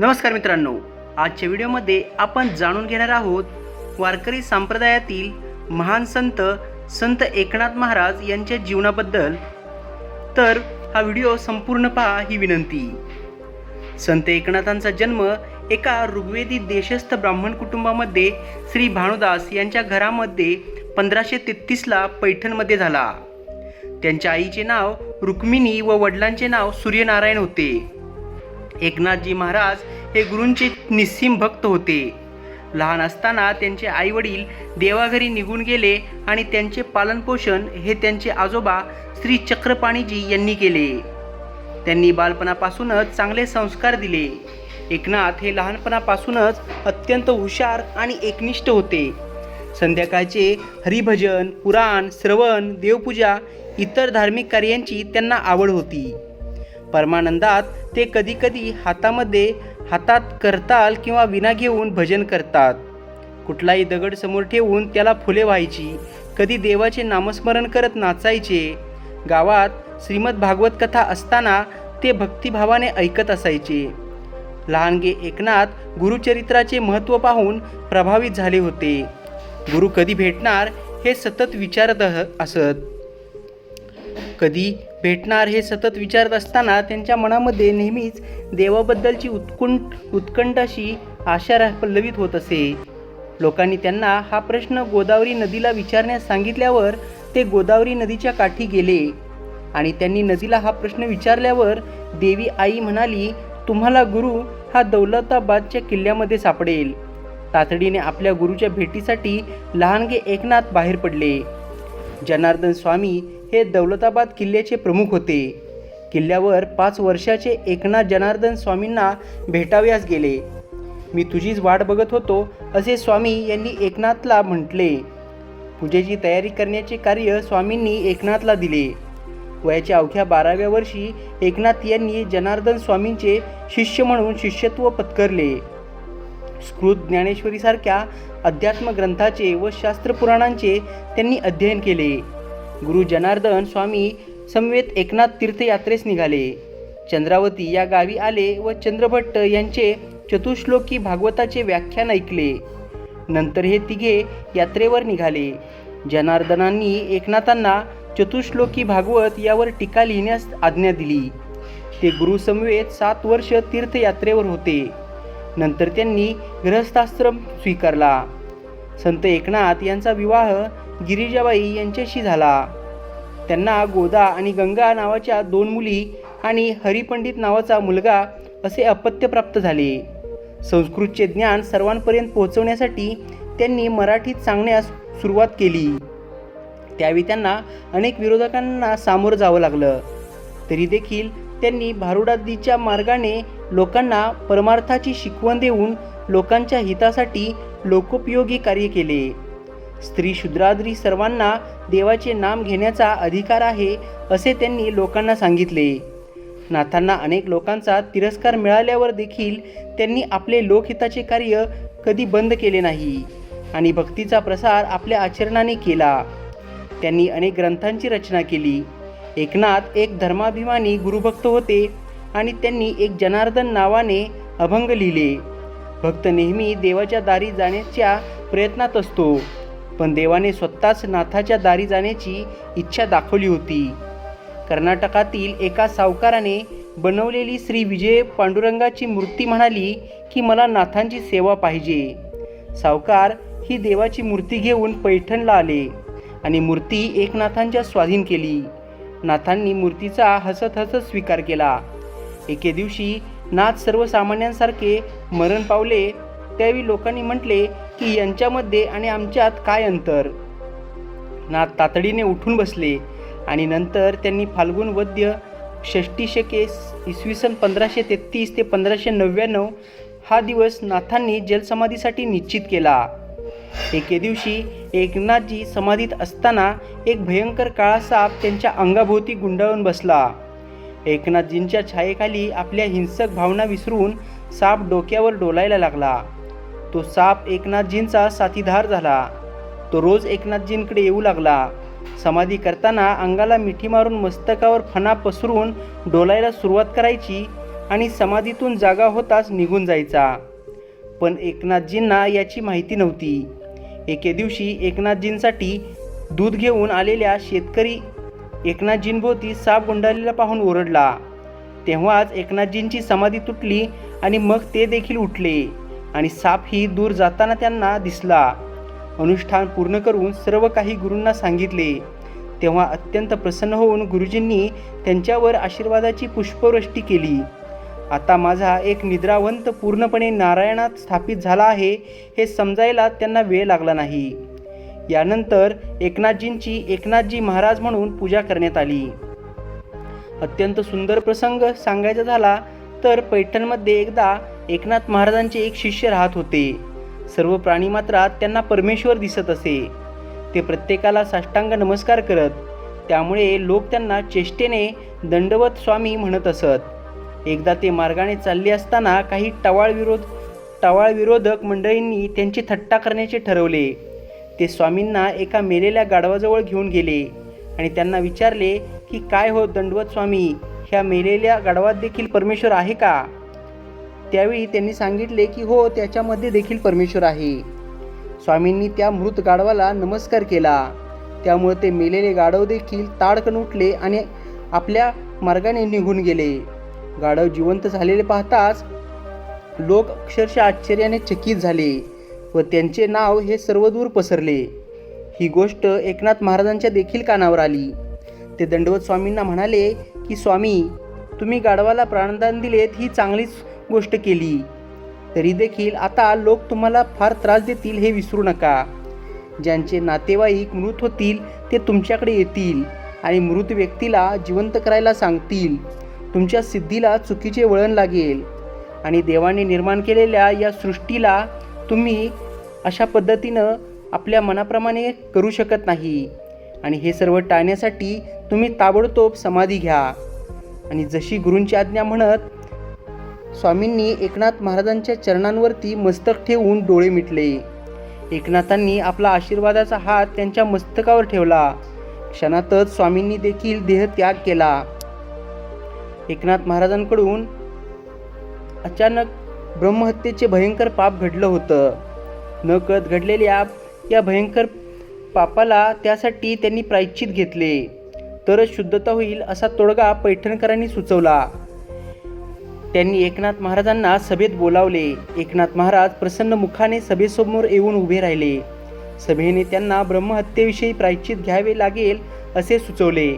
नमस्कार मित्रांनो आजच्या व्हिडिओमध्ये आपण जाणून घेणार आहोत वारकरी संप्रदायातील महान संत संत एकनाथ महाराज यांच्या जीवनाबद्दल. तर हा व्हिडिओ संपूर्ण पहा ही विनंती. संत एकनाथांचा जन्म एका ऋग्वेदी देशस्थ ब्राह्मण कुटुंबामध्ये श्री भानुदास यांच्या घरामध्ये पंधराशे तेहतीसला पैठणमध्ये झाला. त्यांच्या आईचे नाव रुक्मिणी व वडिलांचे नाव सूर्यनारायण होते. एकनाथजी महाराज हे गुरूंचे निस्सीम भक्त होते. लहान असताना त्यांचे आईवडील देवाघरी निघून गेले आणि त्यांचे पालनपोषण हे त्यांचे आजोबा श्री चक्रपाणीजी यांनी केले. त्यांनी बालपणापासूनच चांगले संस्कार दिले. एकनाथ हे लहानपणापासूनच अत्यंत हुशार आणि एकनिष्ठ होते. संध्याकाळचे हरिभजन पुराण श्रवण देवपूजा इतर धार्मिक कार्यांची त्यांना आवड होती. परमानंदात ते कधीकधी हातामध्ये हातात करताल किंवा विना घेऊन भजन करतात. कुठलाही दगड समोर ठेवून त्याला फुले व्हायची. कधी देवाचे नामस्मरण करत नाचायचे. गावात श्रीमद भागवत कथा असताना ते भक्तिभावाने ऐकत असायचे. लहानगे एकनाथ गुरुचरित्राचे महत्त्व पाहून प्रभावित झाले होते. गुरु कधी भेटणार हे सतत विचारत असत. कधी भेटणार हे सतत विचारत असताना त्यांच्या मनामध्ये नेहमीच देवाबद्दलची उत्कुंठ उत्कंठ अशी आशा पल्लवित होत असे. लोकांनी त्यांना हा प्रश्न गोदावरी नदीला विचारण्यास सांगितल्यावर ते गोदावरी नदीच्या काठी गेले. आणि त्यांनी नदीला हा प्रश्न विचारल्यावर देवी आई म्हणाली तुम्हाला गुरु हा दौलताबादच्या किल्ल्यामध्ये सापडेल. तातडीने आपल्या गुरुच्या भेटीसाठी लहानगे एकनाथ बाहेर पडले. जनार्दन स्वामी हे दौलताबाद किल्ल्याचे प्रमुख होते. किल्ल्यावर पाच वर्षाचे एकनाथ जनार्दन स्वामींना भेटाव्यास गेले. मी तुझीच वाट बघत होतो असे स्वामी यांनी एकनाथला म्हटले. पूजेची तयारी करण्याचे कार्य स्वामींनी एकनाथला दिले. वयाच्या अवघ्या बाराव्या वर्षी एकनाथ यांनी जनार्दन स्वामींचे शिष्य म्हणून शिष्यत्व पत्करले. स्कृत ज्ञानेश्वरीसारख्या अध्यात्म ग्रंथाचे व शास्त्रपुराणांचे त्यांनी अध्ययन केले. गुरु जनार्दन स्वामी समवेत एकनाथ तीर्थयात्रेस निघाले. चंद्रावती या गावी आले व चंद्रभट्ट यांचे चतुश्लोकी भागवताचे व्याख्यान ऐकले. नंतर हे तिघे यात्रेवर निघाले. जनार्दनांनी एकनाथांना चतुश्लोकी भागवत यावर टीका लिहिण्यास आज्ञा दिली. ते गुरुसमवेत सात वर्ष तीर्थयात्रेवर होते. नंतर त्यांनी गृहस्थाश्रम स्वीकारला. संत एकनाथ यांचा विवाह गिरिजाबाई यांच्याशी झाला. त्यांना गोदा आणि गंगा नावाच्या दोन मुली आणि हरिपंडित नावाचा मुलगा असे अपत्य प्राप्त झाले. संस्कृतचे ज्ञान सर्वांपर्यंत पोहोचवण्यासाठी त्यांनी मराठीत सांगण्यास सुरुवात केली. त्यावेळी त्यांना अनेक विरोधकांना सामोरं जावं लागलं. तरी देखील त्यांनी भारुडादीच्या मार्गाने लोकांना परमार्थाची शिकवण देऊन लोकांच्या हितासाठी लोकोपयोगी कार्य केले. स्त्री शूद्राद्री सर्वांना देवाचे नाम घेण्याचा अधिकार आहे असे त्यांनी लोकांना सांगितले. नाथांना अनेक लोकांचा तिरस्कार मिळाल्यावर देखील त्यांनी आपले लोकहिताचे कार्य कधी बंद केले नाही आणि भक्तीचा प्रसार आपल्या आचरणाने केला. त्यांनी अनेक ग्रंथांची रचना केली. एकनाथ एक धर्माभिमानी गुरुभक्त होते आणि त्यांनी एक जनार्दन नावाने अभंग लिहिले. भक्त नेहमी देवाच्या दारी जाण्याच्या प्रयत्नात असतो. पण देवाने स्वतःच नाथाच्या दारी जाण्याची इच्छा दाखवली होती. कर्नाटकातील एका सावकाराने बनवलेली श्री विजय पांडुरंगाची मूर्ती म्हणाली की मला नाथांची सेवा पाहिजे. सावकार ही देवाची मूर्ती घेऊन पैठणला आले आणि मूर्ती एकनाथांच्या स्वाधीन केली. नाथांनी मूर्तीचा हसत हसत स्वीकार केला. एके दिवशी नाथ सर्वसामान्यांसारखे मरण पावले. त्यावेळी लोकांनी म्हटले की यांच्यामध्ये आणि आमच्यात काय अंतर? नाथ तातडीने उठून बसले आणि नंतर त्यांनी फाल्गुन वद्य षष्टी शके इसवी सन पंधराशे तेहतीस ते पंधराशे नव्याण्णव हा दिवस नाथांनी जलसमाधीसाठी निश्चित केला. एके दिवशी एकनाथजी समाधीत असताना एक भयंकर काळा साप त्यांच्या अंगाभोवती गुंडाळून बसला. एकनाथजींच्या छायेखाली आपल्या हिंसक भावना विसरून साप डोक्यावर डोलायला लागला. तो साप एकनाथजींचा साथीदार झाला. तो रोज एकनाथजींकडे येऊ लागला. समाधी करताना अंगाला मिठी मारून मस्तकावर फणा पसरून डोलायला सुरुवात करायची आणि समाधीतून जागा होताच निघून जायचा. पण एकनाथजींना याची माहिती नव्हती. एके दिवशी एकनाथजींसाठी दूध घेऊन आलेल्या शेतकरी एकनाथजींभोवती साप गुंडाळलेला पाहून ओरडला. तेव्हाच एकनाथजींची समाधी तुटली आणि मग ते देखील उठले. आणि सापही दूर जाताना त्यांना दिसला. अनुष्ठान पूर्ण करून सर्व काही गुरूंना सांगितले. तेव्हा अत्यंत प्रसन्न होऊन गुरुजींनी त्यांच्यावर आशीर्वादाची पुष्पवृष्टी केली. आता माझा एक निद्रावंत पूर्णपणे नारायणात स्थापित झाला आहे हे समजायला त्यांना वेळ लागला नाही. यानंतर एकनाथजींची एकनाथजी महाराज म्हणून पूजा करण्यात आली. अत्यंत सुंदर प्रसंग सांगायचा झाला तर पैठणमध्ये एकदा एकनाथ महाराजांचे एक शिष्य राहत होते. सर्व प्राणीमात्रात त्यांना परमेश्वर दिसत असे. ते प्रत्येकाला साष्टांग नमस्कार करत त्यामुळे लोक त्यांना चेष्टेने दंडवत स्वामी म्हणत असत. एकदा ते मार्गाने चालले असताना काही टवाळ विरोध टवाळ विरोधक मंडळींनी त्यांची थट्टा करण्याचे ठरवले. ते स्वामींना एका मेलेल्या गाढवाजवळ घेऊन गेले आणि त्यांना विचारले की काय हो दंडवत स्वामी? ह्या मेलेल्या गाढवात देखील परमेश्वर आहे का? त्यावेळी त्यांनी सांगितले की हो त्याच्यामध्ये देखील परमेश्वर आहे. स्वामींनी त्या मृत गाढवाला नमस्कार केला. त्यामुळे ते मेलेले गाढव देखील ताडकन उठले आणि आपल्या मार्गाने निघून गेले. गाढव जिवंत झालेले पाहताच लोक अक्षरशः आश्चर्याने चकित झाले व त्यांचे नाव हे सर्वदूर पसरले. ही गोष्ट एकनाथ महाराजांच्या देखील कानावर आली. ते दंडवत स्वामींना म्हणाले की स्वामी तुम्ही गाढवाला प्राणदान दिलेत ही चांगलीच गोष्ट केली तरी देखील आता लोक तुम्हाला फार त्रास देतील हे विसरू नका. ज्यांचे नातेवाईक मृत होतील ते तुमच्याकडे येतील आणि मृत व्यक्तीला जिवंत करायला सांगतील. तुमच्या सिद्धीला चुकीचे वळण लागेल आणि देवाने निर्माण केलेल्या या सृष्टीला तुम्ही अशा पद्धतीनं आपल्या मनाप्रमाणे करू शकत नाही. आणि हे सर्व टाळण्यासाठी तुम्ही ताबडतोब समाधी घ्या. आणि जशी गुरूंची आज्ञा म्हणत स्वामींनी एकनाथ महाराजांच्या चरणांवरती मस्तक ठेवून डोळे मिटले. एकनाथांनी आपला आशीर्वादाचा हात त्यांच्या मस्तकावर ठेवला. क्षणातच स्वामींनी देखील देहत्याग केला. एकनाथ महाराजांकडून अचानक ब्रह्महत्येचे भयंकर पाप घडलं होतं. नकळत घडलेल्या या भयंकर पापाला त्यासाठी त्यांनी प्रायश्चित घेतले. तरच शुद्धता होईल असा तोडगा पैठणकरांनी सुचवला. त्यांनी एकनाथ महाराजांना सभेत बोलावले. एकनाथ महाराज प्रसन्न मुखाने सभेसमोर येऊन उभे राहिले. सभेने त्यांना ब्रह्महत्येविषयी प्रायश्चित घ्यावे लागेल असे सुचवले.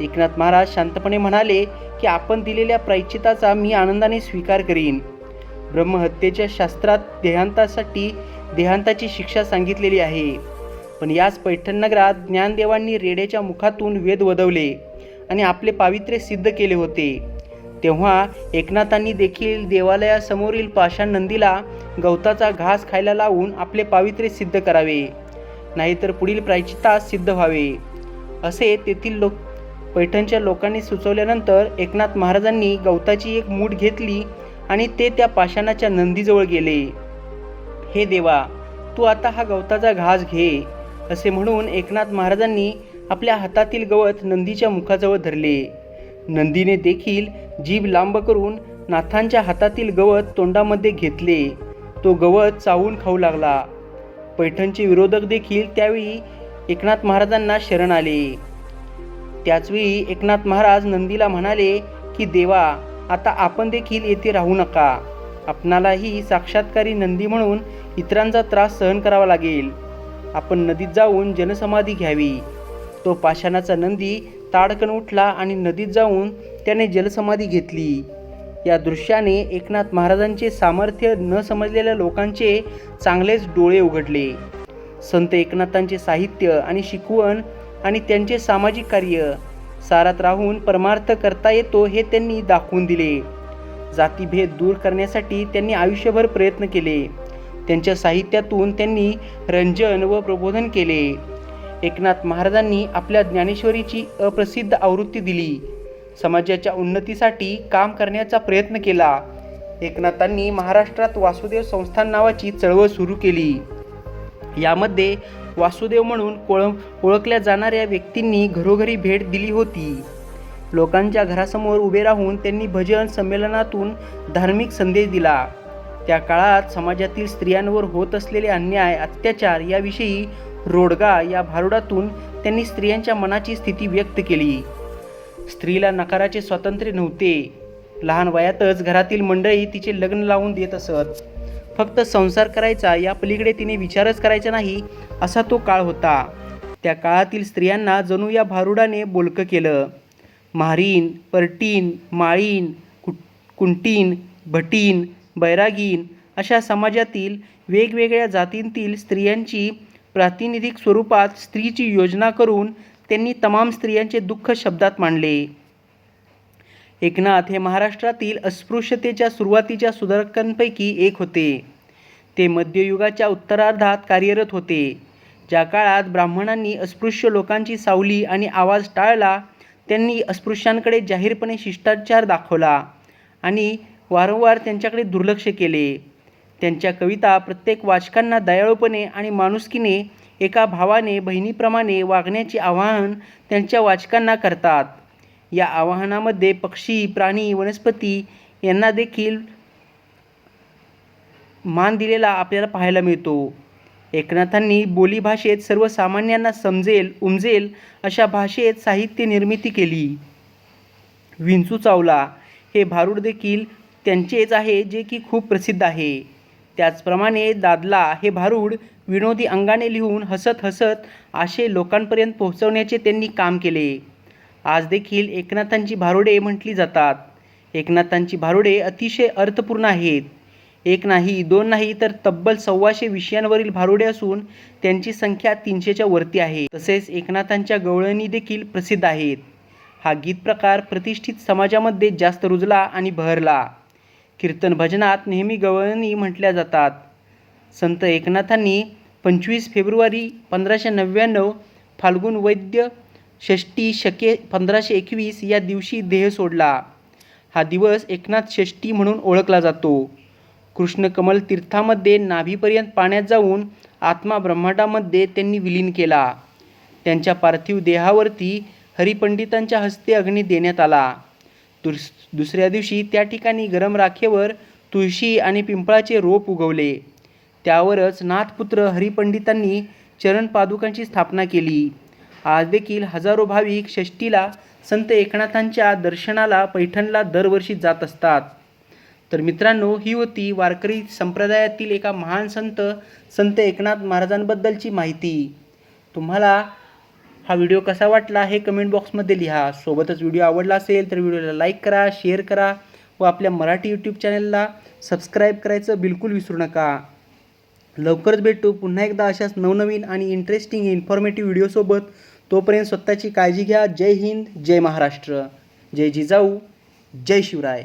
एकनाथ महाराज शांतपणे म्हणाले की आपण दिलेल्या प्रायश्चिताचा मी आनंदाने स्वीकार करीन. ब्रह्महत्येच्या शास्त्रात देहांतासाठी देहांताची शिक्षा सांगितलेली आहे. पण याच पैठण नगरात ज्ञानदेवांनी रेड्याच्या मुखातून वेद वदवले आणि आपले पावित्र्य सिद्ध केले होते. तेव्हा एकनाथांनी देखील देवालयासमोरील पाषाण नंदीला गवताचा घास खायला लावून आपले पावित्र्य सिद्ध करावे. नाहीतर पुढील प्रायचितास सिद्ध व्हावे. असे तेथील लोक पैठणच्या लोकांनी सुचवल्यानंतर एकनाथ महाराजांनी गवताची एक मूठ घेतली आणि ते त्या पाषाणाच्या नंदीजवळ गेले. हे देवा तू आता हा गवताचा घास घे असे म्हणून एकनाथ महाराजांनी आपल्या हातातील गवत नंदीच्या मुखाजवळ धरले. नंदीने देखील जीभ लांब करून नाथांच्या हातातील गवत तोंडामध्ये घेतले. तो गवत चावून खाऊ लागला. पैठणचे विरोधक देखील त्यावेळी एकनाथ महाराजांना शरण आले. त्याचवेळी एकनाथ महाराज नंदीला म्हणाले की देवा आता आपण देखील येथे राहू नका. आपणालाही साक्षात्कारी नंदी म्हणून इतरांचा त्रास सहन करावा लागेल. आपण नदीत जाऊन जनसमाधी घ्यावी. तो पाषाणाचा नंदी ताडकन उठला आणि नदीत जाऊन त्याने जलसमाधी घेतली. या दृश्याने एकनाथ महाराजांचे सामर्थ्य न समजलेल्या लोकांचे चांगलेच डोळे उघडले. संत एकनाथांचे साहित्य आणि शिकवण आणि त्यांचे सामाजिक कार्य सारात राहून परमार्थ करता येतो हे त्यांनी दाखवून दिले. जातीभेद दूर करण्यासाठी त्यांनी आयुष्यभर प्रयत्न केले. त्यांच्या साहित्यातून त्यांनी रंजन व प्रबोधन केले. एकनाथ महाराजांनी आपल्या ज्ञानेश्वरीची अप्रसिद्ध आवृत्ती दिली. समाजाच्या उन्नतीसाठी काम करण्याचा प्रयत्न केला. एकनाथांनी महाराष्ट्रात वासुदेव संस्थान नावाची चळवळ सुरू केली. यामध्ये वासुदेव म्हणून कोळ ओळखल्या जाणाऱ्या व्यक्तींनी घरोघरी भेट दिली होती. लोकांच्या घरासमोर उभे राहून त्यांनी भजन संमेलनातून धार्मिक संदेश दिला. त्या काळात समाजातील स्त्रियांवर होत असलेले अन्याय अत्याचार याविषयी रोडगा या भारुडातून त्यांनी स्त्रियांच्या मनाची स्थिती व्यक्त केली. स्त्रीला नकाराचे स्वातंत्र्य नव्हते. लहान वयातच घरातील मंडळी तिचे लग्न लावून देत असत. फक्त संसार करायचा या पलीकडे तिने विचारच करायचा नाही असा तो काळ होता. त्या काळातील स्त्रियांना जणू या भारुडाने बोलकं केलं. म्हारीण परटीन माळीन कु कुंटीन भटीन बैरागीन अशा समाजातील वेगवेगळ्या जातींतील स्त्रियांची प्रातिनिधिक स्वरूपात स्त्रीची योजना करून त्यांनी तमाम स्त्रियांचे दुःख शब्दात मांडले. एकनाथ हे महाराष्ट्रातील अस्पृश्यतेच्या सुरुवातीच्या सुधारकांपैकी एक होते. ते मध्ययुगाच्या उत्तरार्धात कार्यरत होते. ज्या काळात ब्राह्मणांनी अस्पृश्य लोकांची सावली आणि आवाज टाळला त्यांनी अस्पृश्यांकडे जाहीरपणे शिष्टाचार दाखवला आणि वारंवार त्यांच्याकडे दुर्लक्ष केले. त्यांच्या कविता प्रत्येक वाचकांना दयाळूपणे आणि माणुसकीने एका भावाने बहिणीप्रमाणे वागण्याचे आवाहन त्यांच्या वाचकांना करतात. या आवाहनामध्ये पक्षी प्राणी वनस्पती यांना देखील मान दिलेला आपल्याला पाहायला मिळतो. एकनाथांनी बोलीभाषेत सर्वसामान्यांना समजेल उमजेल अशा भाषेत साहित्य निर्मिती केली. विंचू चावला हे भारूड देखील त्यांचेच आहे जे की खूप प्रसिद्ध आहे. त्याचप्रमाणे दादला हे भारूड विनोदी अंगाने लिहून हसत हसत आशे लोकांपर्यंत पोहोचवण्याचे त्यांनी काम केले. आज देखील एकनाथांची भारुडे म्हटली जातात. एकनाथांची भारुडे अतिशय अर्थपूर्ण आहेत. एक नाही दोन नाही तर तब्बल सव्वाशे विषयांवरील भारुडे असून त्यांची संख्या तीनशेच्या वरती आहे. तसेच एकनाथांच्या गवळणी देखील प्रसिद्ध आहेत. हा गीत प्रकार प्रतिष्ठित समाजामध्ये जास्त रुजला आणि बहरला. कीर्तन भजनात नेहमी गवळणी म्हटल्या जातात. संत एकनाथांनी पंचवीस फेब्रुवारी पंधराशे नव्याण्णव फाल्गुन वैद्य षष्टी शके पंधराशे एकवीस या दिवशी देह सोडला. हा दिवस एकनाथ षष्टी म्हणून ओळखला जातो. कृष्णकमल तीर्थामध्ये नाभीपर्यंत पाण्यात जाऊन आत्मा ब्रह्मांडामध्ये त्यांनी विलीन केला. त्यांच्या पार्थिव देहावरती हरिपंडितांच्या हस्ते अग्नी देण्यात आला. दुस दुसऱ्या दिवशी त्या ठिकाणी गरम राखेवर तुळशी आणि पिंपळाचे रोप उगवले. त्यावरच नाथपुत्र हरिपंडितांनी चरण पादुकांची स्थापना केली. आज देखील हजारो भाविक षष्टीला संत एकनाथांच्या दर्शनाला पैठणला दरवर्षी जात असतात. तर मित्रांनो ही होती वारकरी संप्रदायातील एका महान संत संत एकनाथ महाराजांबद्दलची माहिती. तुम्हाला हा व्हिडिओ कसा वाटला हे कमेंट बॉक्समध्ये लिहा. सोबतच व्हिडिओ आवडला असेल तर व्हिडिओला लाईक करा शेअर करा व आपल्या मराठी यूट्यूब चॅनलला सबस्क्राईब करायचं बिलकुल विसरू नका. लवकरच भेटू. पुन्हा एकदा अशाच नवनवीन आणि इंटरेस्टिंग इन्फॉर्मेटिव्ह व्हिडिओसोबत तोपर्यंत स्वतःची काळजी घ्या. जय हिंद जय महाराष्ट्र. जय जिजाऊ जय शिवराय.